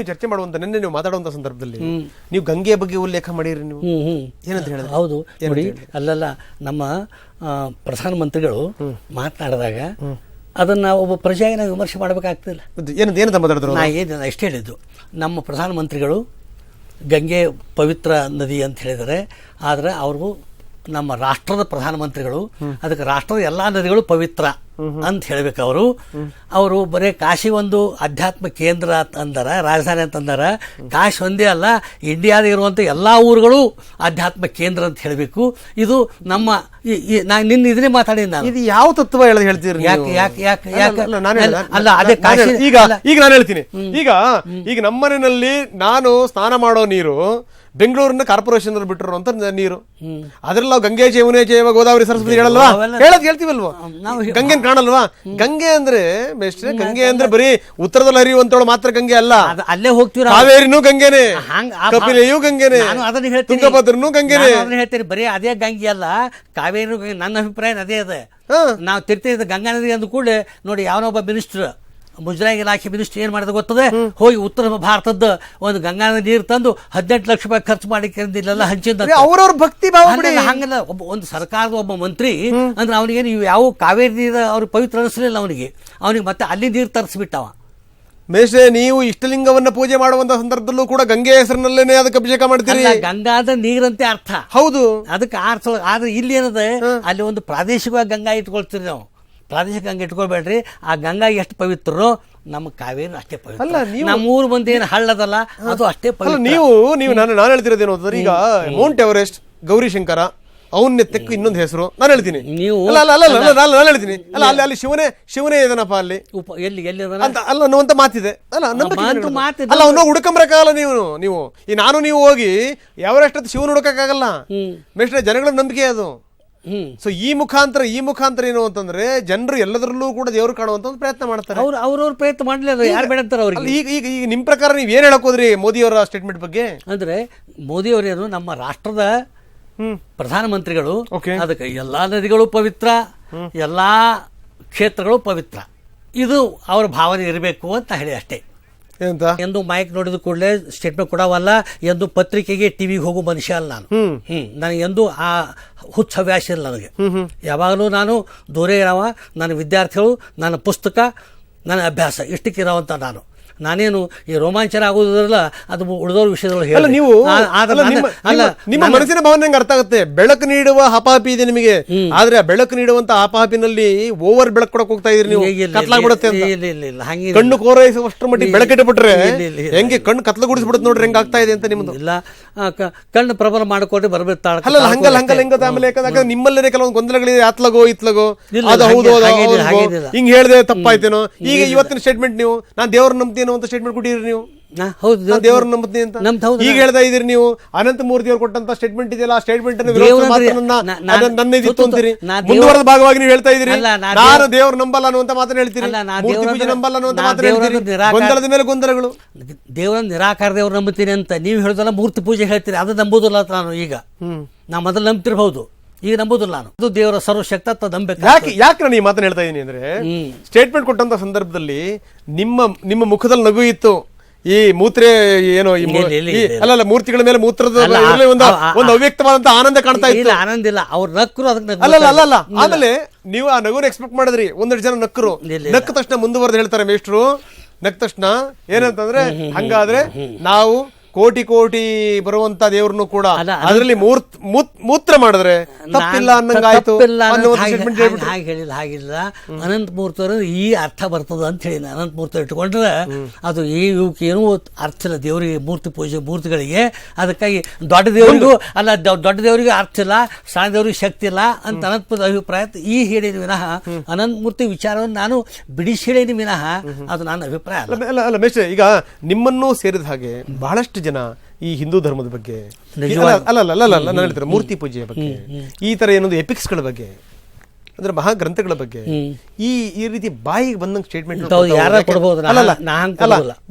ನೀವು ಚರ್ಚೆ ಮಾಡುವಂತ ನಿನ್ನೆ ನೀವು ಮಾತಾಡುವಂತ ಸಂದರ್ಭದಲ್ಲಿ ನೀವು ಗಂಗೆಯ ಬಗ್ಗೆ ಉಲ್ಲೇಖ ಮಾಡಿರಿ ನೀವು. ಏನಂತ ಹೇಳಿದ್ರೆ? ಹೌದು. ನೋಡಿ ಅಲ್ಲಲ್ಲ ನಮ್ಮ ಪ್ರಧಾನಮಂತ್ರಿಗಳು ಮಾತನಾಡಿದಾಗ ಅದನ್ನ ಒಬ್ಬ ಪ್ರಜೆಯಾಗಿ ನಾವು ವಿಮರ್ಶೆ ಮಾಡಬೇಕಾಗ್ತಿಲ್ಲ. ಏನಂತ ಏನಂತ ಮಾತಾಡಿದ್ರು? ನಾ ಏನು ಎಷ್ಟು ಹೇಳಿದ್ದು. ನಮ್ಮ ಪ್ರಧಾನಮಂತ್ರಿಗಳು ಗಂಗೆ ಪವಿತ್ರ ನದಿ ಅಂತ ಹೇಳಿದರೆ ಆದರೆ ಅವ್ರಿಗೂ ನಮ್ಮ ರಾಷ್ಟ್ರದ ಪ್ರಧಾನಮಂತ್ರಿಗಳು ಅದಕ್ಕೆ ರಾಷ್ಟ್ರದ ಎಲ್ಲಾ ನದಿಗಳು ಪವಿತ್ರ. ಅಂತ ಹೇಳ್ಬೇಕು ಅವರು ಅವರು ಬರೀ ಕಾಶಿ ಒಂದು ಅಧ್ಯಾತ್ಮ ಕೇಂದ್ರ ಅಂತ ಅಂದಾರ ರಾಜಧಾನಿ ಅಂತ ಅಂದಾರ. ಕಾಶಿ ಒಂದೇ ಅಲ್ಲ ಇಂಡಿಯಾದ ಇರುವಂಥ ಎಲ್ಲಾ ಊರುಗಳು ಅಧ್ಯಾತ್ಮ ಕೇಂದ್ರ ಅಂತ ಹೇಳಬೇಕು. ಇದು ನಮ್ಮ ನಾನು ನಿನ್ನ ಇದನ್ನೇ ಮಾತಾಡಿ ನಾನು. ಇದು ಯಾವ ತತ್ವ ಹೇಳಿ ಹೇಳ್ತೀರಿ ಯಾಕೆ-? ಯಾಕೆ- ಯಾಕೆ- ಯಾಕೆ- ಅಲ್ಲ, ನಾನು ಅಲ್ಲ, ಅದೇ ಕಾಶಿ- ಈಗ. ಈಗ ನಾನು ಹೇಳ್ತೀನಿ. ಈಗ ಈಗ ನಮ್ಮನೆಯಲ್ಲಿ ನಾನು ಸ್ನಾನ ಮಾಡೋ ನೀರು ಬೆಂಗಳೂರಿನ ಕಾರ್ಪೊರೇಷನ್ ಬಿಟ್ಟರು ಅಂತ ನೀರು ಅದ್ರಲ್ಲಿ ನಾವು ಗಂಗೆ ಜೇವನೆ ಜೇವ ಗೋದಾವರಿ ಸರಸ್ವತಿ ಹೇಳಲ್ವಾ? ಹೇಳೋದು ಹೇಳ್ತೀವಲ್ವ? ಗಂಗೆನ್ ಕಾಣಲ್ವಾ? ಗಂಗೆ ಅಂದ್ರೆ ಬೆಸ್ಟ್ ಗಂಗೆ ಅಂದ್ರೆ ಬರೀ ಉತ್ತರದಲ್ಲಿ ಹರಿಯುವಂತವಳು ಮಾತ್ರ ಗಂಗೆ ಅಲ್ಲ. ಅಲ್ಲೇ ಹೋಗ್ತೀವಿ ಕಾವೇರಿನು ಗಂಗೆನೆ. ಕಪಿಲೆಯೂ ಗಂಗೆನೆ. ನಾನು ಅದನ್ನ ಹೇಳ್ತೀನಿ. ತುಂಗಭದ್ರನು ಗಂಗೆನೆ. ನಾನು ಅದನ್ನ ಹೇಳ್ತೀನಿ. ಬರೀ ಅದೇ ಗಂಗೆ ಅಲ್ಲ ಕಾವೇರಿ ನನ್ನ ಅಭಿಪ್ರಾಯ ಅದೇ ಅದೇ. ನಾವು ತಿರ್ತಿದ್ದ ಗಂಗಾ ನದಿ ಅಂದ ಕೂಡಲೇ ನೋಡಿ ಯಾವನೊಬ್ಬ ಮಿನಿಸ್ಟರ್ ಮುಜರಾಯಿ ಇಲಾಖೆ ಮಿನಿಸ್ಟರ್ ಏನು ಮಾಡಿದ ಗೊತ್ತದೆ? ಹೋಗಿ ಉತ್ತರ ಭಾರತದ ಒಂದು ಗಂಗಾ ನದಿ ನೀರು ತಂದು ಹದಿನೆಂಟು ಲಕ್ಷ ರೂಪಾಯಿ ಖರ್ಚು ಮಾಡಿ ಇಲ್ಲೆಲ್ಲ ಹಂಚಿದ ಅವ್ರವ್ರ ಭಕ್ತಿ ಹಂಗಲ್ಲ ಒಬ್ಬ ಒಂದು ಸರ್ಕಾರದ ಒಬ್ಬ ಮಂತ್ರಿ ಅಂದ್ರೆ ಅವನಿಗೆ ನೀವು ಯಾವ ಕಾವೇರಿ ನೀರು ಅವ್ರ ಪವಿತ್ರ ಅನಿಸಲಿಲ್ಲ ಅವನಿಗೆ. ಅವನಿಗೆ ಮತ್ತೆ ಅಲ್ಲಿ ನೀರು ತರಿಸ್ಬಿಟ್ಟವ. ಮೇಷೆ ನೀವು ಇಷ್ಟಲಿಂಗವನ್ನ ಪೂಜೆ ಮಾಡುವಂತ ಸಂದರ್ಭದಲ್ಲೂ ಕೂಡ ಗಂಗೆ ಹೆಸರಿನಲ್ಲೇನೆ ಅದಕ್ಕೆ ಅಭಿಷೇಕ ಮಾಡ್ತೀರಿ? ಗಂಗಾದ ನೀರಂತೆ ಅರ್ಥ. ಹೌದು. ಅದಕ್ಕೆ ಆರ್ಸ ಆದ್ರೆ ಇಲ್ಲಿ ಏನದ? ಅಲ್ಲಿ ಒಂದು ಪ್ರಾದೇಶಿಕವಾಗಿ ಗಂಗಾ ಇಟ್ಕೊಳ್ತೀರಿ ನಾವು. ಪ್ರಾದೇಶಿಕ ಗಂಗೆ ಇಟ್ಕೊಳ್ಬೇಡ್ರಿ. ಆ ಗಂಗಾ ಎಷ್ಟು ಪವಿತ್ರರೋ ನಮ್ಮ ಕಾವೇರಿ ಅಷ್ಟೇ ಪವಿತ್ರ. ಅಲ್ಲ, ನೀವು- ನಮ್ಮ ಊರು ಬಂದು ಏನು ಹಳ್ಳದಲ್ಲ ಅದು ಅಷ್ಟೇ ಅಲ್ಲ ಪವಿತ್ರ. ನೀವು ನೀವು ನಾನು ನಾನು ಹೇಳ್ತಿರೋದೇನು ಅಂತಂದ್ರೆ ಈಗ ಮೌಂಟ್ ಎವರೆಸ್ಟ್ ಗೌರಿಶಂಕರ ಅವನ್ನೇ ತೆಕ್ಕ ಇನ್ನೊಂದು ಹೆಸರು. ನಾನು ಹೇಳ್ತೀನಿ. ನೀವು- ಅಲ್ಲ ಅಲ್ಲ ಅಲ್ಲ ಅಲ್ಲ, ಅಲ್ಲ ನಾನು ಹೇಳ್ತೀನಿ. ಅಲ್ಲ ಅಲ್ಲಿ ಅಲ್ಲಿ. ಶಿವನೇ ಶಿವನೇ ಇದನಪ್ಪ ಅಲ್ಲಿ. ಉಪ ಎಲ್ಲಿ ಎಲ್ಲಿ ಅಂತ ಅಲ್ಲ ಅನ್ನುವಂತ ಮಾತಿದೆ. ಅಲ್ಲ ನಂಬಿಕೆ ಮಾತು- ಇರೋದು. ಮಾತಿದೆ. ಅಲ್ಲ ಅವನು ಹುಡುಕಂಬರಕ್ಕಾಗಲ್ಲ ನೀವು ನೀವು. ಈ ನಾನು ನೀವು ಹೋಗಿ ಎವರೆಸ್ಟ್ ಅಂತ ಶಿವನ ಹುಡುಕಕ್ಕಾಗಲ್ಲ. ಮೇಷ್ಟ್ರೆ ಜನಗಳ ನಂಬಿಕೆ ಅದು. ಸೊ ಈ ಮುಖಾಂತರ ಈ ಮುಖಾಂತರ ಏನು ಅಂತಂದ್ರೆ ಜನರು ಎಲ್ಲದರಲ್ಲೂ ಕೂಡ ದೇವರು ಕಾಣುವಂತ ಒಂದು ಪ್ರಯತ್ನ ಮಾಡ್ತಾರೆ. ಅವ್ರು ಅವ್ರವ್ರ ಪ್ರಯತ್ನ ಮಾಡಲಿ ಯಾರು ಬೇಡ ಅಂತಾರೆ ಅವ್ರಿಗೆ? ಈಗ ಈಗ ಈಗ ನಿಮ್ಮ ಪ್ರಕಾರ ನೀವು ಏನು ಹೇಳಕೋದ್ರಿ ಮೋದಿ ಅವರ ಸ್ಟೇಟ್ಮೆಂಟ್ ಬಗ್ಗೆ? ಅಂದ್ರೆ ಮೋದಿಯವರೇನು ನಮ್ಮ ರಾಷ್ಟ್ರದ ಪ್ರಧಾನಮಂತ್ರಿಗಳು. ಅದಕ್ಕೆ ಎಲ್ಲಾ ನದಿಗಳು ಪವಿತ್ರ ಎಲ್ಲಾ ಕ್ಷೇತ್ರಗಳು ಪವಿತ್ರ. ಇದು ಅವರ ಭಾವನೆ ಇರಬೇಕು ಅಂತ ಹೇಳಿ ಅಷ್ಟೇ. ಎಂದು ಮೈಕ್ ನೋಡಿದ ಕೂಡಲೇ ಸ್ಟೇಟ್ಮೆಂಟ್ ಕೊಡವಲ್ಲ ಎಂದು ಪತ್ರಿಕೆಗೆ ಟಿವಿಗೆ ಹೋಗೋ ಮನುಷ್ಯ ಅಲ್ಲ ನಾನು. ಹ್ಮ್. ನನಗೆ ಎಂದು ಆ ಹುಚ್ಚ ಹವ್ಯಾಸ ಇಲ್ಲ ನನಗೆ. ಯಾವಾಗಲೂ ನಾನು ದೂರ ಇರವ ನನ್ನ ವಿದ್ಯಾರ್ಥಿಗಳು ನನ್ನ ಪುಸ್ತಕ ನನ್ನ ಅಭ್ಯಾಸ ಇಷ್ಟಕ್ಕಿರೋವಂಥ ನಾನು. ನಾನೇನು ಈ ರೋಮಾಂಚನ ಆಗೋದಿರಲ್ಲ ಅದು ಉಳಿದವ್ರ ವಿಷಯದೊಳಗೆ ಅಲ್ಲ ನೀವು ಅಲ್ಲ, ನಿಮ್ಮ ಮನಸ್ಸಿನ ಭಾವನೆ ನಂಗೆ ಅರ್ಥ ಆಗುತ್ತೆ. ಬೆಳಕು ನೀಡುವ ಹಪಾಪಿ ಇದೆ ನಿಮಗೆ. ಆದ್ರೆ ಆ ಬೆಳಕು ನೀಡುವಂತ ಹಪಾಪಿನಲ್ಲಿ ಓವರ್ ಬೆಳಕು ಕೊಡಕ್ ಹೋಗ್ತಾ ಇದ್ರಿ ನೀವು. ಕತ್ಲಾಗ್ಬಿಡುತ್ತೆ ಕಣ್ಣು ಕೋರೈಸುವಷ್ಟರ ಮಟ್ಟಿಗೆ ಇಲ್ಲ. ಹೆಂಗೆ ಕಣ್ಣು ಕತ್ಲಗುಡಿಸ್ಬಿಡುತ್ತೆ ನೋಡ್ರಿ ಹೆಂಗ್ ಆಗ್ತಾ ಇದೆ ಅಂತ ನಿಮ್ದು. ಇಲ್ಲ ಕಣ್ಣು ಪ್ರಬಲ ಮಾಡಿಕೊಂಡು ಬರಬೇಕು ಅಲ್ಲ ಹಂಗಲ್ಲ ಹಂಗಲ್ಲ ಆಮೇಲೆ ಯಾಕಂದ್ರೆ ನಿಮ್ಮಲ್ಲೇ ಕೆಲವೊಂದು ಗೊಂದಲಗಳಿದೆ ಅತ್ಲಗೋ ಇತ್ಲಗೋ. ಅದು ಹೌದು. ಹಿಂಗ್ ಹೇಳಿದೆ ತಪ್ಪಾಯ್ತೇನೋ. ಈಗ ಇವತ್ತಿನ ಸ್ಟೇಟ್ಮೆಂಟ್ ನೀವು ನಾನ್ ದೇವ್ರ ನಂಬ್ತೀನೋ ಅಂತ ಸ್ಟೇಟ್ಮೆಂಟ್ ಕೊಟ್ಟಿರಿ ನೀವು? ಹೌದು ದೇವ್ರ ನಂಬುತ್ತೀನಿ ಅಂತ? ನಮ್ದು ಹೌದು ಈಗ ಹೇಳ್ತಾ ಇದೀರಿ ನೀವು ಅನಂತ ಮೂರ್ತಿ ಅವ್ರು ಕೊಟ್ಟಂತ ಸ್ಟೇಟ್ಮೆಂಟ್ ಇದೆಯಲ್ಲ ಆ ಸ್ಟೇಟ್ಮೆಂಟ್ ನನ್ನ ಇದಿತ್ತು ಅಂತೀರಿ. ಮುಂದುವರೆದ ಭಾಗವಾಗಿ ನೀವು ಹೇಳ್ತಾ ಇದೀರಿ ನಾನು ದೇವ್ರ ನಂಬಲ್ಲ ಅನ್ನುವಂತ ಮಾತನ್ನ ಹೇಳ್ತೀರಿ. ಮೂರ್ತಿ ಪೂಜೆ ನಂಬಲ್ಲ ಅನ್ನುವಂತ ಮಾತನ್ನ ಹೇಳ್ತೀರಿ. ಗೊಂದಲದ ಮೇಲೆ ಗೊಂದಲಗಳು. ದೇವರ ನಿರಾಕಾರ ದೇವ್ರು ನಂಬುತ್ತೀನಿ ಅಂತ ನೀವು ಹೇಳೋದಲ್ಲ ಮೂರ್ತಿ ಪೂಜೆ ಹೇಳ್ತೀರಿ ಅದು ನಂಬುದಿಲ್ಲ ನಾನು ಈಗ. ನಾ ಮೊದಲು ನಂಬ್ತಿರ್ಬಹುದು ಈಗ ನಂಬುದಿಲ್ಲ ನಾನು. ಅದು ದೇವರ ಸರ್ವಶಕ್ತ ನಂಬಿಕೆ ಯಾಕೆ ಯಾಕೆ ನಾನು ಈ ಮಾತನ್ನ ಹೇಳ್ತಾ ಇದೀನಿ ಅಂದ್ರೆ ಸ್ಟೇಟ್ಮೆಂಟ್ ಕೊಟ್ಟಂತ ಸಂದರ್ಭದಲ್ಲಿ ನಿಮ್ಮ ನಿಮ್ಮ ಮುಖದಲ್ಲಿ ನಗು ಇತ್ತು. ಈ ಮೂತ್ರೆ ಏನೋ ಈ ಮೂ- ಇಲ್ಲ, ಇಲ್ಲ, ಈ- ಅಲ್ಲ ಅಲ್ಲ ಮೂರ್ತಿಗಳ ಮೇಲೆ ಮೂತ್ರದ ಒಂದು ಒಂದು ಅವ್ಯಕ್ತವಾದಂತ ಆನಂದ ಕಾಣ್ತಾ ಇತ್ತು. ಇಲ್ಲ ಆನಂದ ಇಲ್ಲ. ಅವ್ರು ನಕ್ಕರು ಅದಕ್ಕೆ ಅಲ್ಲ ಅಲ್ಲ ಅಲ್ಲ ಅಲ್ಲ ಆಮೇಲೆ ನೀವು ಆ ನಗುನ ಎಕ್ಸ್ಪೆಕ್ಟ್ ಮಾಡಿದ್ರಿ. ಒಂದೆರಡು ಜನ ನಕ್ಕರು. ನಕ್ಕ ತಕ್ಷಣ ಮುಂದುವರೆದು ಹೇಳ್ತಾರೆ ಮೇಷ್ಟ್ರು. ನಕ್ಕ ತಕ್ಷಣ ಏನಂತಂದ್ರೆ ಹಂಗಾದ್ರೆ ನಾವು ಕೋಟಿ ಕೋಟಿ ಬರುವಂತ ದೇವ್ರನ್ನು ಕೂಡ ಅದರಲ್ಲಿ ಮೂತ್ರ ಮಾಡಿದ್ರೆ ತಪ್ಪಿಲ್ಲ ಅನ್ನಂಗಾಯ್ತು ಹಾಗೆ- ಹೇಳಿಲ್ಲ ಹಾಗಿಲ್ಲ. ಅನಂತ ಮೂರ್ತರು ಈ ಅರ್ಥ ಬರ್ತದ ಅಂತ ಹೇಳಿ ಅನಂತ ಮೂರ್ತ ಇಟ್ಕೊಂಡ್ರೆ ಅದು ಈ ಇವಕ್ಕೇನು ಅರ್ಥ ಇಲ್ಲ. ದೇವರಿಗೆ ಮೂರ್ತಿ ಪೂಜೆ ಮೂರ್ತಿಗಳಿಗೆ ಅದಕ್ಕಾಗಿ ದೊಡ್ಡ ದೇವರಿಗೂ ಅಲ್ಲ ದೊಡ್ಡ ದೇವರಿಗೆ ಅರ್ಥ ಇಲ್ಲ ಸಣ್ಣ ದೇವರಿಗೆ ಶಕ್ತಿ ಇಲ್ಲ ಅಂತ ಅನಂತಪುರದ ಅಭಿಪ್ರಾಯ. ಈ ಹೇಳಿದ ವಿನಃ ಅನಂತ ಮೂರ್ತಿ ವಿಚಾರವನ್ನು ನಾನು ಬಿಡಿಸಿ ಹೇಳಿದ ವಿನಃ ಅದು ನನ್ನ ಅಭಿಪ್ರಾಯ ಅಲ್ಲ. ಅಲ್ಲ ಅಲ್ಲ ಅಲ್ಲ ಮೇಷ್ಟ್ರೆ ಈಗ ನಿಮ್ಮನ್ನೂ ಸೇರಿದ ಹಾಗೆ ಬಹಳಷ್ಟು ಜನ ಈ ಹಿಂದೂ ಧರ್ಮದ ಬಗ್ಗೆ? ಅಲ್ಲ ಅಲ್ಲ ಅಲ್ಲ ನಾನು ಹೇಳ್ತಾರೆ ಮೂರ್ತಿ ಪೂಜೆಯ ಬಗ್ಗೆ. ಈ ತರ ಏನೊಂದು ಎಪಿಕ್ಸ್ಗಳ ಬಗ್ಗೆ ಅಂದ್ರೆ ಮಹಾ ಗ್ರಂಥಗಳ ಬಗ್ಗೆ ಈ ಈ ರೀತಿ ಬಾಯಿಗೆ ಬಂದಂಗೆ ಸ್ಟೇಟ್ಮೆಂಟ್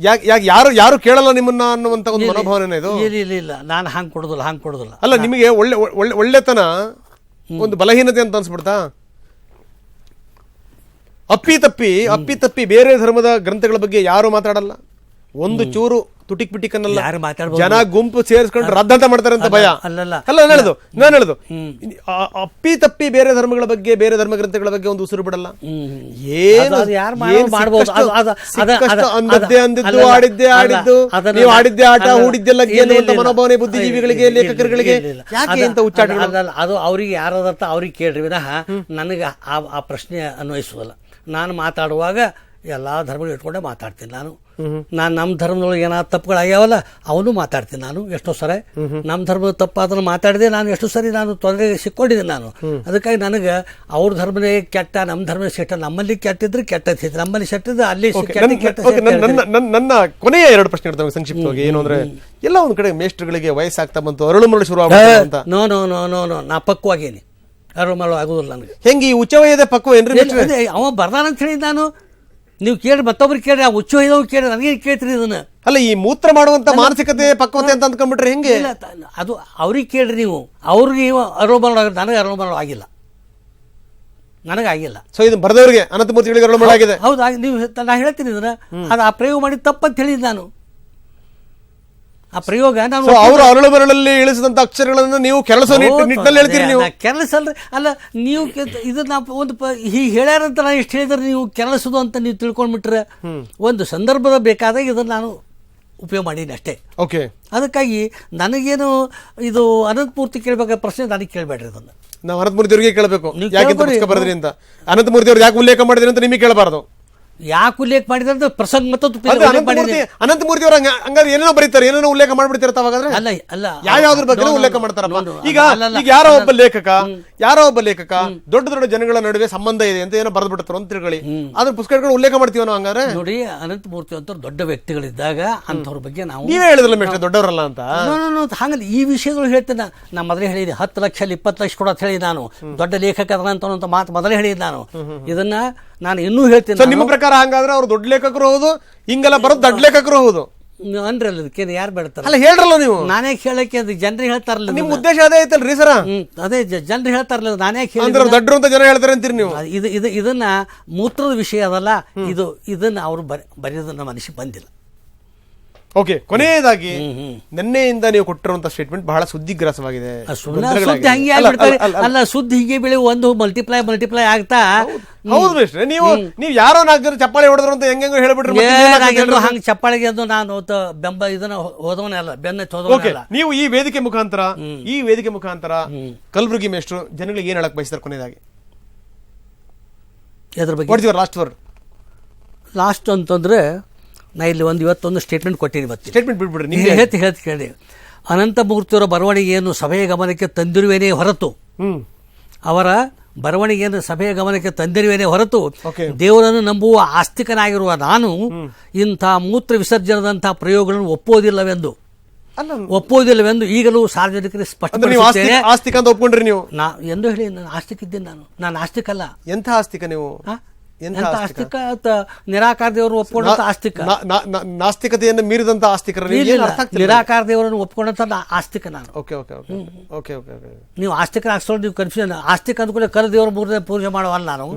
ಯಾರ ಯಾರು ಯಾರು ಕೇಳಲ್ಲ ನಿಮ್ಮನ್ನ ಅನ್ನುವಂತ ಒಂದು ಮನೋಭಾವನೆ ಇದು? ಇಲ್ಲ ಇಲ್ಲ ಇಲ್ಲ. ನಾನು ಹಾಂಗ್ ಕೊಡೋದಿಲ್ಲ ಹಾಂಗ್ ಕೊಡೋದಿಲ್ಲ. ಅಲ್ಲ ನಿಮಗೆ ಒಳ್ಳೆ ಒಳ್ಳೆ ಒಳ್ಳೆತನ ಒಂದು ಬಲಹೀನತೆ ಅಂತ ಅನ್ಸ್ಬಿಡ್ತಾ? ಅಪ್ಪಿ ತಪ್ಪಿ ಅಪ್ಪಿ ತಪ್ಪಿ ಬೇರೆ ಧರ್ಮದ ಗ್ರಂಥಗಳ ಬಗ್ಗೆ ಯಾರು ಮಾತಾಡಲ್ಲ? ಒಂದು ಚೂರು ತುಟಿಕ್ ಅನ್ನಲ್ಲ ಯಾರು ಮಾತಾಡ್ಬೋದು? ಜನ ಗುಂಪು ಸೇರಿಸ್ಕೊಂಡು ರದ್ದಂತ ಮಾಡ್ತಾರೆ ಅಂತ ಭಯ. ಅಲ್ಲಲ್ಲ. ಅಲ್ಲ ನಾನು ಹೇಳುದು ನಾನು ಹೇಳುದು. ಅಪ್ಪಿ ತಪ್ಪಿ ಬೇರೆ ಧರ್ಮಗಳ ಬಗ್ಗೆ ಬೇರೆ ಧರ್ಮ ಗ್ರಂಥಗಳ ಬಗ್ಗೆ ಒಂದು ಉಸಿರು ಬಿಡಲ್ಲ. ಏನು ಅಂದದ್ದೇ ಅಂದಿದ್ದು ಆಡಿದ್ದೆ ಆಡಿದ್ದು. ನೀವು ಆಡಿದ್ದೆ ಆಟ ಹೂಡಿದ್ದೆಲ್ಲ ಏನು ಇಲ್ಲ. ಮನೋಭಾವನೆ ಬುದ್ಧಿಜೀವಿಗಳಿಗೆ ಲೇಖಕರುಗಳಿಗೆ. ಯಾಕೆ ಅದು- ಅಂತ ಉಚ್ಚಾಟಗಳು ಅದು- ಅವರಿಗೆ ಅದು ಅವ್ರಿಗೆ ಕೇಳ್ರಿ. ವಿನಃ ನನಗೆ ಆ ಆ ಪ್ರಶ್ನೆ ಅನ್ವಯಿಸುವಲ್ಲ. ನಾನು ಮಾತಾಡುವಾಗ ಎಲ್ಲಾ ಧರ್ಮಗಳು ಇಟ್ಕೊಂಡೇ ಮಾತಾಡ್ತೀನಿ ನಾನು. ನಾನು ನಮ್ಮ ಧರ್ಮದೊಳಗೆ ಏನಾದ್ರು ತಪ್ಪುಗಳಾಗ್ಯಾವಲ್ಲ ಅವನು ಮಾತಾಡ್ತೀನಿ ನಾನು ಎಷ್ಟೋ ಸರಿ. ನಮ್ಮ ಧರ್ಮದ ತಪ್ಪು ಅದನ್ನು ಮಾತಾಡಿದೆ ನಾನು ಎಷ್ಟೋ ಸರಿ ನಾನು ತೊಂದರೆ ಸಿಕ್ಕೊಂಡಿದ್ದೀನಿ ನಾನು. ಅದಕ್ಕಾಗಿ ನನಗೆ ಅವ್ರ ಧರ್ಮನೇ ಕೆಟ್ಟ ನಮ್ಮ ಧರ್ಮ ಕೆಟ್ಟ ನಮ್ಮಲ್ಲಿ ಕೆಟ್ಟಿದ್ರೆ ಕೆಟ್ಟದ್ದು ನಮ್ಮಲ್ಲಿ ಕೆಟ್ಟಿದ್ರೆ ಅಲ್ಲಿ ನನ್ನ- ಕೊನೆಯ ಎರಡು ಪ್ರಶ್ನೆ ಇರ್ತವೆ ಸಂಕ್ಷಿಪ್ತವಾಗಿ. ಏನು ಅಂದ್ರೆ ಎಲ್ಲ ಒಂದು ಕಡೆ ಮೇಷ್ಟ್ರುಗಳಿಗೆ ವಯಸ್ಸಾಗ್ತಾ ಬಂತು ಅರಳು ಮರಳು ಶುರು ಅಂತ. No no no no no ನಾ ಪಕ್ವಾಗೇನಿ ಅರಳು ಮರಳು ಆಗೋದಿಲ್ಲ ನನಗೆ. ಹೆಂಗೆ ಈ ಉಚ್ಚವಯದ ಪಕ್ವ ಏನ್ರಿ ಅವ ಬರ್ದಾನಂತ ಹೇಳಿ ನಾನು. ನೀವು ಕೇಳಿ ಮತ್ತೊಬ್ರಿಗೆ ಕೇಳಿ ಆ ಹುಚ್ಚು ಹೋಯ್ದವ್ ಕೇಳಿ ನನಗೆ ಕೇಳ್ತೀರಿ ಇದನ್ನ? ಅಲ್ಲ ಈ ಮೂತ್ರ ಮಾಡುವಂತ ಮಾನಸಿಕತೆ ಪಕ್ವತೆ ಅಂತ ಅಂದ್ಕೊಂಡ್ಬಿಟ್ರೆ ಹೆಂಗೆ? ಇಲ್ಲ ತ- ಅದು ಅವ್ರಿಗೆ ಕೇಳ್ರಿ ನೀವು. ಅವ್ರಿಗೆ ಅರೋಮರಣ ನನಗೆ ಅರೋಮರಣ ಆಗಿಲ್ಲ ನನಗಾಗಿಲ್ಲ ಸೊ ಇದು ಬರೆದವ್ರಿಗೆ ಅನಂತಮೂರ್ತಿಗಳಿಗೆ ಅರಳು ಮರಳು ಆಗಿದೆ ಹೌದು ಆಗ ನೀವು ನಾ ಹೇಳ್ತೀನಿ ಇದನ್ನ. ಅದು ಆ ಪ್ರಯೋಗ ಮಾಡಿ ತಪ್ಪಂತ ಹೇಳಿದ್ದು ನಾನು. ಆ ಪ್ರಯೋಗ ನಾನು ಸೊ ಅವರು ಅರಳು ಮರಳಲ್ಲಿ ಇಳಿಸಿದಂತ ಅಕ್ಷರಗಳನ್ನು ನೀವು ಕೆಲಸ ನಿಟ್ಟಿನಲ್ಲಿ ಹೇಳ್ತೀರಿ ನೀವು? ಕೆರಳಿಸ ಅಲ್ರಿ ಅಲ್ಲ ನೀವು ಇದನ್ನ ಒಂದು ಹೀಗೆ ಹೇಳ್ಯಾರಂತ ನಾನು ಇಷ್ಟು ಹೇಳಿದ್ರೆ ನೀವು ಕೆಲಸದು ಅಂತ ನೀವು ತಿಳ್ಕೊಂಡ್ಬಿಟ್ರೆ ಒಂದು ಸಂದರ್ಭದ ಬೇಕಾದಾಗ ಇದನ್ನ ನಾನು ಉಪಯೋಗ ಮಾಡೀನಿ ಅಷ್ಟೇ. ಓಕೆ ಅದಕ್ಕಾಗಿ ನನಗೇನು ಇದು ಅನಂತಮೂರ್ತಿ ಕೇಳ್ಬೇಕಾದ ಪ್ರಶ್ನೆ ನನಗೆ ಕೇಳಬೇಡ್ರಿ ಅದನ್ನು ನಾವು ಅನಂತಮೂರ್ತಿ ಅವರಿಗೆ ಕೇಳಬೇಕು. ನೀವು ಯಾಕೆ ಬರೆದ್ರಿ ಅಂತ. ಅನಂತಮೂರ್ತಿ ಅವ್ರು ಯಾಕೆ ಉಲ್ಲೇಖ ಮಾಡಿದ್ರಿ ಅಂತ ನಿಮಗೆ ಕೇಳಬಾರದು. ಯಾಕೆ ಉಲ್ಲೇಖ ಮಾಡಿದ್ರೆ ಅಂತ ಪ್ರಸಂಗ ಮತ್ತು ಅದು ಉಲ್ಲೇಖ ಅನಂತಮೂರ್ತಿ ಅವ್ರ ಹಂಗಾದ್ರೆ ಏನೇನೋ ಬರೀತಾರೆ ಏನೇನೋ ಉಲ್ಲೇಖ ಮಾಡ್ಬಿಡ್ತಿರ್ತಾವ ಹಾಗಾದ್ರೆ? ಅಲ್ಲ ಅಲ್ಲ ಯಾವ ಯಾವ್ದ್ರ ಬಗ್ಗೆ ಉಲ್ಲೇಖ ಮಾಡ್ತಾರ ಮಾಡ್ತಾರಪ್ಪ ಈಗ ಈಗ ಯಾರೋ ಒಬ್ಬ ಲೇಖಕ ಯಾರೋ ಒಬ್ಬ ಲೇಖಕ ದೊಡ್ಡ ದೊಡ್ಡ ಜನಗಳ ನಡುವೆ ಸಂಬಂಧ ಇದೆ ಅಂತ ಏನೋ ಬರೆದು ಬಿಡ್ತಾರೋ ಅಂತ ತಿಳ್ಕೊಳ್ಳಿ. ಅದ್ರ ಪುಸ್ತಕಗಳು ಉಲ್ಲೇಖ ಮಾಡ್ತೀವಿ ನಾವು ಹಂಗಾದ್ರೆ? ನೋಡಿ ಅನಂತಮೂರ್ತಿ ಅಂತ ದೊಡ್ಡ ವ್ಯಕ್ತಿಗಳಿದ್ದಾಗ ಅಂತವ್ರ ಬಗ್ಗೆ ನಾವು ನೀವೇ ಹೇಳಿದ್ರಲ್ಲ ಮೇಷ್ಟ್ರೆ ದೊಡ್ಡವರಲ್ಲ ಅಂತ. ಹಂಗಲ್ಲ ಈ ವಿಷಯಗಳು ಹೇಳ್ತೇನೆ ನಾ ಮೊದಲೇ ಹೇಳಿದೆ ಹತ್ತು ಲಕ್ಷ ಲಕ್ಷ ಕೊಡೋದು ಹೇಳಿ ನಾನು. ದೊಡ್ಡ ಲೇಖಕ ಅಂತ ಮಾತು ಮೊದಲೇ ಹೇಳಿದೆ ನಾನು. ಇದನ್ನ ನಾನು ಇನ್ನೂ ಹೇಳ್ತೇನೆ ನಿಮ್ಮ ಪ್ರಕಾರ ಹಂಗಾದ್ರೆ ಅವ್ರು ದೊಡ್ಡ ಲೇಖಕರು ಹೌದು ಹಿಂಗೆಲ್ಲ ಬರೋದು ದೊಡ್ಡ ಲೇಖಕರು ಹೌದು. ಅನ್ರಲ್ಲ ಅದಕ್ಕೆ ಯಾರು ಬೇಡ್ತಾರೆ? ಅಲ್ಲ ಹೇಳ್ರಲ್ಲ ನೀವು. ನಾನೇ ಕೇಳಕ್ಕೆ ಅದು ಜನರು ಹೇಳ್ತಾರಲ್ಲ ನಿಮ್ ಉದ್ದೇಶ ಅದೇ ಐತಲ್ರಿ ಸರ? ಹ್ಮ್ ಅದೇ ಜನರು ಹೇಳ್ತಾರಲ್ಲ ನಾನೇ ಅಂದ್ರೆ ಅವ್ರು ದಡ್ರು ಅಂತ ಜನ ಹೇಳ್ತಾರೆ ಅಂತೀರಿ ನೀವು. ಇದು ಇದು ಇದನ್ನ ಮೂತ್ರದ ವಿಷಯ ಅದಲ್ಲ ಇದು ಇದನ್ನ ಅವರು ಬರಿ ಬರೆಯೋದನ್ನ ಮನಸ್ಸಿಗೆ ಬಂದಿಲ್ಲ. ಓಕೆ ಕೊನೆಯದಾಗಿ ನಿನ್ನೆಯಿಂದ ನೀವು ಕೊಟ್ಟಿರುವಂತ ಸ್ಟೇಟ್ಮೆಂಟ್ ಬಹಳ ಸುದ್ದಿಗ್ರಾಸವಾಗಿದೆ. ಅಲ್ಲ, ಸುದ್ದಿ ಹೀಗೆ ಬೆಳೆ ಒಂದು ಮಲ್ಟಿಪ್ಲೈ ಮಲ್ಟಿಪ್ಲೈ ಆಗ್ತಾ ಹೌದು ಮೇಷ್ಟ್ರೆ ನೀವು ನೀವು ಯಾರೋ ನಾಲ್ಕು ಚಪ್ಪಾಳೆ ಹೊಡೆದ್ರು ಅಂತ ಹೆಂಗೆ ಹೇಳ್ಬಿಟ್ರಿ ಹಂಗೆ ಚಪ್ಪಾಳಿಗೆ ಎಂದು ನಾನು ಬೆಂಬ ಇದನ್ನ ಹೋದವನೇ ಅಲ್ಲ ಬೆನ್ನ ಓಕೆ ನೀವು ಈ ವೇದಿಕೆ ಮುಖಾಂತರ ಈ ವೇದಿಕೆ ಮುಖಾಂತರ ಕಲಬುರಗಿ ಮೇಷ್ಟ್ರು ಜನಗಳಿಗೆ ಏನ್ ಹೇಳಕ್ ಬಯಸ್ತಾರೆ ಕೊನೆಯದಾಗಿ? ಅದರ ಬಗ್ಗೆ? ಲಾಸ್ಟ್ ವರ್ಡ್ ಲಾಸ್ಟ್ ಅಂತಂದ್ರೆ ನಾ ಇಲ್ಲಿ ಒಂದು ಇವತ್ತೊಂದು ಸ್ಟೇಟ್ಮೆಂಟ್ ಕೊಟ್ಟಿನಿ ಇವತ್ತು ಸ್ಟೇಟ್ಮೆಂಟ್ ಬಿಟ್ಬಿಡ್ರಿ ನೀವು ಹೇಳ್ತಿ ಹೇಳ್ತಿ ಕೇಳಿ. ಅನಂತಮೂರ್ತಿಯವರ ಬರವಣಿಗೆಯನ್ನು ಸಭೆಯ ಗಮನಕ್ಕೆ ತಂದಿರುವೇನೇ ಹೊರತು ಅವರ ಬರವಣಿಗೆಯನ್ನು ಸಭೆಯ ಗಮನಕ್ಕೆ ತಂದಿರುವೇನೆ ಹೊರತು ದೇವರನ್ನು ನಂಬುವ ಆಸ್ತಿಕನಾಗಿರುವ ನಾನು ಇಂಥ ಮೂತ್ರ ವಿಸರ್ಜನದಂತಹ ಪ್ರಯೋಗಗಳನ್ನು ಒಪ್ಪುವುದಿಲ್ಲವೆಂದು. ಅಲ್ಲ ಒಪ್ಪುವುದಿಲ್ಲವೆಂದು ಈಗಲೂ ಸಾರ್ವಜನಿಕರಿಗೆ ಸ್ಪಷ್ಟಪಡಿಸುತ್ತೇನೆ. ಆಸ್ತಿಕ ಅಂತ ಒಪ್ಕೊಂಡ್ರಿ ನೀವು? ನಾ ಎಂದು ಹೇಳಿ ನಾನು ಆಸ್ತಿಕ ಇದ್ದೇನೆ ನಾನು. ನಾನು ಆಸ್ತಿಕ ಅಲ್ಲ ಎಂಥ ಆಸ್ತಿಕ ನೀವು? ಎಂಥ ಆಸ್ತಿಕ? ನಿರಾಕಾರ ದೇವರು ಒಪ್ಕೊಂಡಂತ ಆಸ್ತಿಕ? ನಾಸ್ತಿಕತೆಯನ್ನು ಮೀರಿದಂತ ಆಸ್ತಿಕರ. ನಿರಾಕಾರ ದೇವರನ್ನು ಒಪ್ಕೊಂಡಂತ ಆಸ್ತಿಕ ನಾನು. ಓಕೆ ಓಕೆ ಓಕೆ ಓಕೆ ನೀವು ಆಸ್ತಿಕ ಹಾಕ್ಸ್ಕೊಂಡು ನೀವು ಕನ್ಫ್ಯೂಷನ್ ಆಸ್ತಿಕ ಅಂದ್ಕೊಳ್ಳಿ ಕರ ದೇವರ ಮೂರನೇ ಪೂಜೆ ಮಾಡವಲ್ಲ ನಾನು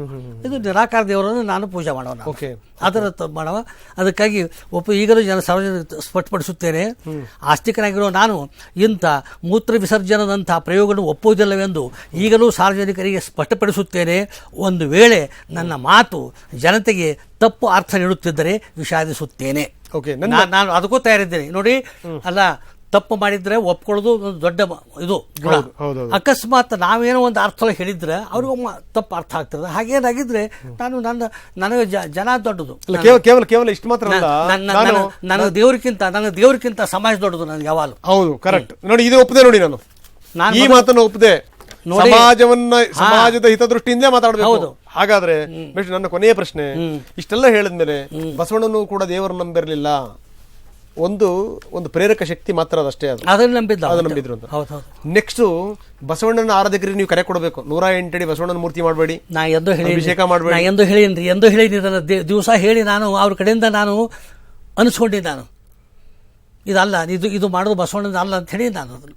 ಇದು ನಿರಾಕಾರ ದೇವರನ್ನು ನಾನು ಪೂಜೆ ಮಾಡೋಣ ಓಕೆ ಅದರ ಮಾಡವ. ಅದಕ್ಕಾಗಿ ಒಪ್ಪ ಈಗಲೂ ಜನ ಸಾರ್ವಜನಿಕ ಸ್ಪಷ್ಟಪಡಿಸುತ್ತೇನೆ ಆಸ್ತಿಕನಾಗಿರೋ ನಾನು ಇಂಥ ಮೂತ್ರ ವಿಸರ್ಜನದಂತಹ ಪ್ರಯೋಗವನ್ನು ಒಪ್ಪುವುದಿಲ್ಲವೆಂದು ಈಗಲೂ ಸಾರ್ವಜನಿಕರಿಗೆ ಸ್ಪಷ್ಟಪಡಿಸುತ್ತೇನೆ ಒಂದು ವೇಳೆ ನನ್ನ ಮಾತು ಜನತೆಗೆ ತಪ್ಪು ಅರ್ಥ ನೀಡುತ್ತಿದ್ದರೆ ವಿಷಾದಿಸುತ್ತೇನೆ. ಓಕೆ ನನ್ನ ನಾನು ಅದಕ್ಕೂ ತಯಾರಿದ್ದೇನೆ. ನೋಡಿ ಅಲ್ಲ ತಪ್ಪು ಮಾಡಿದ್ರೆ ಒಪ್ಕೊಳ್ಳೋದು ಒಂದು ದೊಡ್ಡ ಇದು ಗುಣ. ಅಕಸ್ಮಾತ್ ನಾವೇನೋ ಒಂದು ಅರ್ಥ ಹೇಳಿದ್ರೆ ಅವ್ರಿಗೂ ತಪ್ಪು ಅರ್ಥ ಆಗ್ತದೆ. ಹಾಗೇನಾಗಿದ್ರೆ ನಾನು ನನ್ನ ನನಗೆ ಜನ ದೊಡ್ಡದು. ಕೇವಲ ಕೇವಲ ಇಷ್ಟು ಮಾತ್ರ ನನ್ನ ದೇವ್ರಿಗಿಂತ ನನಗೆ ದೇವ್ರಿಗಿಂತ ಸಮಾಜ ದೊಡ್ಡದು ನನಗೆ ಯಾವಾಗಲೂ. ಹೌದು ಕರೆಕ್ಟ್ ನೋಡಿ ಇದು ಒಪ್ಪದೆ ನೋಡಿ ನಾನು. ನಾನು ಈ ಮಾತನ್ನು ಒಪ್ಪದೆ. ನೋಡಿ. ಸಮಾಜವನ್ನ ಸಮಾಜದ ಹಿತದೃಷ್ಟಿಯಿಂದ ಮಾತಾಡಬೇಕು. ಹೌದು. ಹಾಗಾದ್ರೆ ಮೇಷ್ಟ್ರೆ, ನನ್ನ ಕೊನೆಯ ಪ್ರಶ್ನೆ ಇಷ್ಟೆಲ್ಲ ಹೇಳಿದ್ಮೇಲೆ ಬಸವಣ್ಣನು ಕೂಡ ದೇವರು ನಂಬಿರಲಿಲ್ಲ. ಒಂದು ಒಂದು ಪ್ರೇರಕ ಶಕ್ತಿ ಮಾತ್ರ ಅದಷ್ಟೇ ಅದು. ಅದನ್ನ ನಂಬಿದ್ದ ನಂಬಿದ್ರು ಅಂತ. ಹೌದು ಹೌದು. ನೆಕ್ಸ್ಟ್ ಬಸವಣ್ಣನ ಆರಾಧಕರಿಗೆ ನೀವು ಕರೆ ಕೊಡಬೇಕು. ನೂರ ಎಂಟಡಿ ಬಸವಣ್ಣನ ಮೂರ್ತಿ ಮಾಡಬೇಡಿ. ನಾ ಎಂದು ಹೇಳಿ ಅಭಿಷೇಕ ಮಾಡಬೇಡಿ. ನಾ ಎಂದು ಹೇಳಿನ್ರಿ ಎಂದು ಹೇಳಿನಿ ದಿವಸ ಹೇಳಿ ನಾನು ಅವ್ರ ಕಡೆಯಿಂದ ನಾನು ಅನಿಸ್ಕೊಂಡಿದ್ದೆ ನಾನು. ಇದಲ್ಲ ಇದು ಇದು ಮಾಡೋದು ಬಸವಣ್ಣದ ಅಲ್ಲ ಅಂತ ಹೇಳಿ ನಾನು ಅದನ್ನು.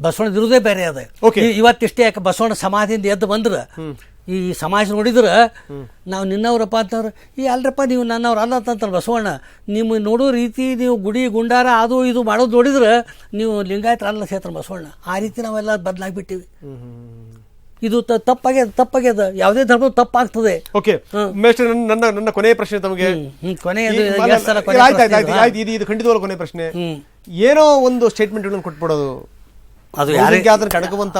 ಬಸವಣ್ಣ ಇರುವುದೇ ಬೇರೆ ಅದ. ಇವತ್ತಿಷ್ಟೇ ಯಾಕೆ ಬಸವಣ್ಣ ಸಮಾಧಿಯಿಂದ ಎದ್ದು ಬಂದ್ರೆ ಈ ಸಮಾಜ ನೋಡಿದ್ರೆ ನಾವು ನಿನ್ನವರಪ್ಪ ಅಂತಂದ್ರೆ ಈ ಅಲ್ರಪ್ಪ ನೀವು ನನ್ನವ್ರು ಅಲ್ಲ ಅಂತಂತಾರೆ ಬಸವಣ್ಣ. ನಿಮ್ಮ ನೋಡೋ ರೀತಿ ನೀವು ಗುಡಿ ಗುಂಡಾರ ಅದು ಇದು ಮಾಡೋದು ನೋಡಿದ್ರೆ ನೀವು ಲಿಂಗಾಯತರ ಅಲ್ಲ ಸೇತ್ರ ಬಸವಣ್ಣ. ಆ ರೀತಿ ನಾವೆಲ್ಲ ಬದಲಾಗ್ಬಿಟ್ಟಿವಿ. ಇದು ತಪ್ಪಾಗ್ಯದ ತಪ್ಪಾಗ್ಯದ. ಯಾವುದೇ ಧರ್ಮ ತಪ್ಪಾಗ್ತದೆ. ಓಕೆ ಮೇಷ್ಟ್ರೆ ನನ್ನ ನನ್ನ ಕೊನೆಯ ಪ್ರಶ್ನೆ ತಮಗೆ. ಹ್ಮ್, ಕೊನೆಯದು ಈ- ಎಷ್ಟು ಕೊನೆ ಆಯ್ತು, ಆಯ್ತು, ಪ್ರಶ್ನೆ ಆಯ್ತು, ಇದು? ಖಂಡಿತವಾಗ್ಲೂ ಕೊನೆ ಪ್ರಶ್ನೆ. ಏನೋ ಒಂದು ಸ್ಟೇಟ್ಮೆಂಟ್ಗಳನ್ನು ಕೊಟ್ಬಿಡೋದು. ಅದು ಯಾರಿಗೆ ಕಡಕುವಂತ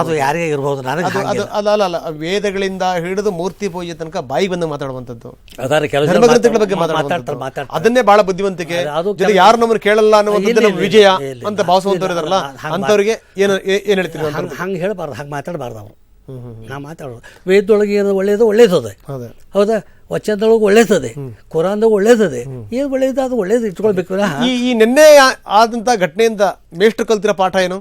ಅದು ಯಾರಿಗೆ ಇರಬಹುದು ನನಗೆ ಅಲ್ಲ ಅಲ್ಲ ಅಲ್ಲ ವೇದಗಳಿಂದ ಹಿಡಿದು ಮೂರ್ತಿ ಪೂಜೆ ತನಕ ಬಾಯಿ ಬಂದು ಮಾತಾಡುವಂತದ್ದು ಧರ್ಮಗ್ರಂಥಗಳ ಬಗ್ಗೆ ಮಾತಾಡ್ತಾರೆ ಅದನ್ನೇ ಬಹಳ ಬುದ್ಧಿವಂತಿಕೆ. ಅದು- ಯಾರು ನಮ್ಮನ್ನು ಕೇಳಲ್ಲ ಅನ್ನುವಂಥದ್ದು ನಮ್ಮ ವಿಜಯ. ಅಂತ ಭಾವಿಸುವಂತವ್ರು ಇದಾರಲ್ಲ ಅಂತವ್ರಿಗೆ ಏನು ಏನ್ ಹೇಳ್ತೀರಿ ಹಂಗೆ ಹೇಳಬಾರ್ದು ಹಂಗೆ ಮಾತಾಡಬಾರ್ದು ಅವರು. ನಾ ಮಾತಾಡೋದು. ವೇದದೊಳಗೆ ಏನು ಒಳ್ಳೇದು ಒಳ್ಳೇದದೆ ಅದೇ. ಹೌದಾ? ವಚನದೊಳಗೆ ಒಳ್ಳೇದದೆ ಕುರಾನ್ದಾಗ ಒಳ್ಳೇದದೆ. ಏನು ಒಳ್ಳೇದು? ಅದು ಒಳ್ಳೇದು ಇಟ್ಕೊಳ್ಬೇಕು ಈ ಈ ನಿನ್ನೆ ಆದಂಥ ಆದಂತ ಘಟನೆಯಿಂದ ಮೇಷ್ಟ್ರು ಕಲ್ತಿರೋ ಪಾಠ ಏನು?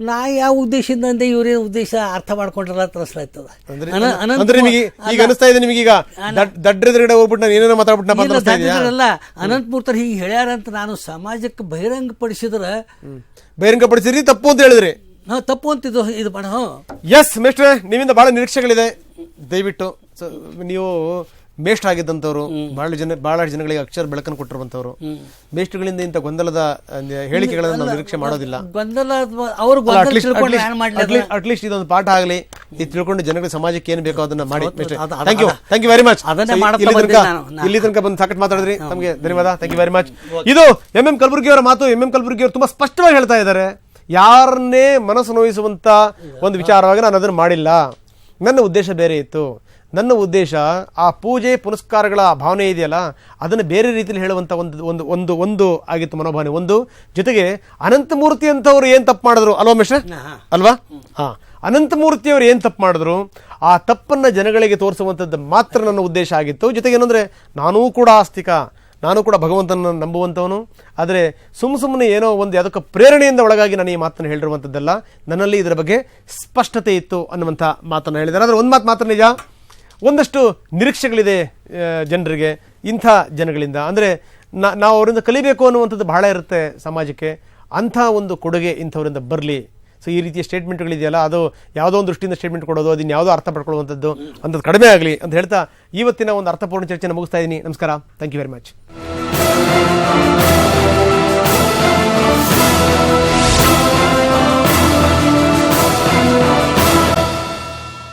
ನಾ ಯಾವ ಉದ್ದೇಶದಿಂದ ಅಂದೆ ಇವ್ರೇನು ಉದ್ದೇಶ ಅರ್ಥ ಮಾಡ್ಕೊಂಡ್ರಲ್ಲ ಅಂದ್ರೆ ಅಂದ್ರೆ ನಿಮಗೆ ಈಗ ಅನಿಸ್ತಾ ಇದೆ ನಿಮಗೆ ಈಗ ದಡ್ರೆದುರುಗಡೆ ಹೋಗ್ಬಿಟ್ಟು ನಾನು ಏನೇನೋ ಮಾತಾಡ್ಬಿಟ್ಟು ಇದೆಯಾ ಅನಂತಮೂರ್ತರು ಹೀಗೆ ಹೇಳ್ಯಾರ ಅಂತ ನಾನು ಸಮಾಜಕ್ಕೆ ಬಹಿರಂಗ ಪಡಿಸಿದ್ರಿ ತಪ್ಪು ಅಂತ ಹೇಳಿದ್ರಿ. ಹಾ ತಪ್ಪು ಅಂತಿದ್ದು ಇದು ಬಣ ಎಸ್ ಮೇಷ್ಟ್ರೆ ನಿಮ್ಮಿಂದ ಬಹಳ ನಿರೀಕ್ಷೆಗಳಿದೆ. ದಯವಿಟ್ಟು ಸ- ನೀವು ಮೇಷ್ಟ್ರ ಆಗಿದ್ದಂಥವ್ರು ಬಹಳ ಜನ ಬಹಳ ಜನಗಳಿಗೆ ಅಕ್ಷರ ಬೆಳಕನ್ನು ಕೊಟ್ಟಿರುವಂಥವ್ರು. ಮೇಷ್ಟ್ರುಗಳಿಂದ ಇಂಥ ಗೊಂದಲದ ಹೇಳಿಕೆಗಳನ್ನು ನಾವು ನಿರೀಕ್ಷೆ ಮಾಡೋದಿಲ್ಲ. ಗೊಂದಲ ಅವ್ರು ಗೊಂದಲ ತಿಳ್ಕೊಂಡು ಏನು ಮಾಡಲಿ ಅಟ್ಲೀಸ್ಟ್ ಇದೊಂದು ಪಾಠ ಆಗಲಿ. ಇದು ತಿಳ್ಕೊಂಡು ಜನಗಳಿಗೆ ಸಮಾಜಕ್ಕೆ ಏನು ಬೇಕೋ ಅದನ್ನ ಮಾಡಿ ಅದು- ಅದು- ಥ್ಯಾಂಕ್ ಯು ಅದು- ಥ್ಯಾಂಕ್ ಯು ವೆರಿ ಮಚ್ ಅದನ್ನೇ ಮಾಡ್ತಾ ಇಲ್ಲಿ ತನಕ. ಇಲ್ಲಿ ತನಕ ಬಂದು ಸಾಕಷ್ಟು ಮಾತಾಡಿದ್ರಿ. ನಮಗೆ ಧನ್ಯವಾದ. ಥ್ಯಾಂಕ್ ಯು ವೆರಿ ಮಚ್ ಇದು ಎಂ ಎಂ ಕಲಬುರ್ಗಿ ಅವರ ಮಾತು ಎಂ ಎಂ ಕಲಬುರ್ಗಿ ಅವರು ತುಂಬಾ ಸ್ಪಷ್ಟವಾಗಿ ಹೇಳ್ತಾ ಇದ್ದಾರೆ. ಯಾರನ್ನೇ ಮನಸ್ಸು ನೋಯಿಸುವಂಥ ಒಂದು ವಿಚಾರವಾಗಿ ನಾನು ಅದನ್ನು ಮಾಡಿಲ್ಲ. ನನ್ನ ಉದ್ದೇಶ ಬೇರೆ ಇತ್ತು. ನನ್ನ ಉದ್ದೇಶ ಆ ಪೂಜೆ ಪುನಸ್ಕಾರಗಳ ಭಾವನೆ ಇದೆಯಲ್ಲ ಅದನ್ನು ಬೇರೆ ರೀತಿಯಲ್ಲಿ ಹೇಳುವಂಥ ಒಂದು ಒಂದು ಒಂದು ಒಂದು ಆಗಿತ್ತು ಮನೋಭಾವನೆ. ಒಂದು ಜೊತೆಗೆ ಅನಂತಮೂರ್ತಿ ಅಂತವ್ರು ಏನು ತಪ್ಪು ಮಾಡಿದ್ರು? ಅಲ್ವಾ ಮಿಶ್ರ ಅಲ್ವಾ? ಹಾಂ. ಅನಂತಮೂರ್ತಿಯವರು ಏನು ತಪ್ಪು ಮಾಡಿದ್ರು? ಆ ತಪ್ಪನ್ನು ಜನಗಳಿಗೆ ತೋರಿಸುವಂಥದ್ದು ಮಾತ್ರ ನನ್ನ ಉದ್ದೇಶ ಆಗಿತ್ತು. ಜೊತೆಗೆ ಏನಂದರೆ ನಾನೂ ಕೂಡ ಆಸ್ತಿಕ. ನಾನು ಕೂಡ ಭಗವಂತನ ನಂಬುವಂಥವನು ಆದರೆ ಸುಮ್ಮ ಸುಮ್ಮನೆ ಏನೋ ಒಂದು ಯಾವುದಕ್ಕೆ ಪ್ರೇರಣೆಯಿಂದ ಒಳಗಾಗಿ ನಾನು ಈ ಮಾತನ್ನು ಹೇಳಿರುವಂಥದ್ದಲ್ಲ ನನ್ನಲ್ಲಿ ಇದರ ಬಗ್ಗೆ ಸ್ಪಷ್ಟತೆ ಇತ್ತು ಅನ್ನುವಂಥ ಮಾತನ್ನು ಹೇಳಿದ್ದಾರೆ. ಆದರೆ ಒಂದು ಮಾತು ಮಾತ್ರ ನಿಜ? ಒಂದಷ್ಟು ನಿರೀಕ್ಷೆಗಳಿದೆ ಜನರಿಗೆ, ಇಂಥ ಜನಗಳಿಂದ. ಅಂದರೆ ನಾವು ಅವರಿಂದ ಕಲಿಬೇಕು ಅನ್ನುವಂಥದ್ದು ಬಹಳ ಇರುತ್ತೆ ಸಮಾಜಕ್ಕೆ. ಅಂಥ ಒಂದು ಕೊಡುಗೆ ಇಂಥವರಿಂದ ಬರಲಿ ಸೊ ಈ ರೀತಿಯ ಸ್ಟೇಟ್ಮೆಂಟ್ಗಳಿದೆಯಲ್ಲ ಅದು ಯಾವುದೋ ಒಂದು ದೃಷ್ಟಿಯಿಂದ ಸ್ಟೇಟ್ಮೆಂಟ್ ಕೊಡೋದು, ಅದನ್ನ ಯಾವುದೋ ಅರ್ಥ ಪಡ್ಕೊಳ್ಳುವಂಥದ್ದು, ಅಂಥದ್ದು ಕಡಿಮೆ ಆಗಲಿ ಅಂತ ಹೇಳ್ತಾ ಇವತ್ತಿನ ಒಂದು ಅರ್ಥಪೂರ್ಣ ಚರ್ಚೆ ಮುಗಿಸ್ತಾ ಇದ್ದೀನಿ. ನಮಸ್ಕಾರ. Thank you very much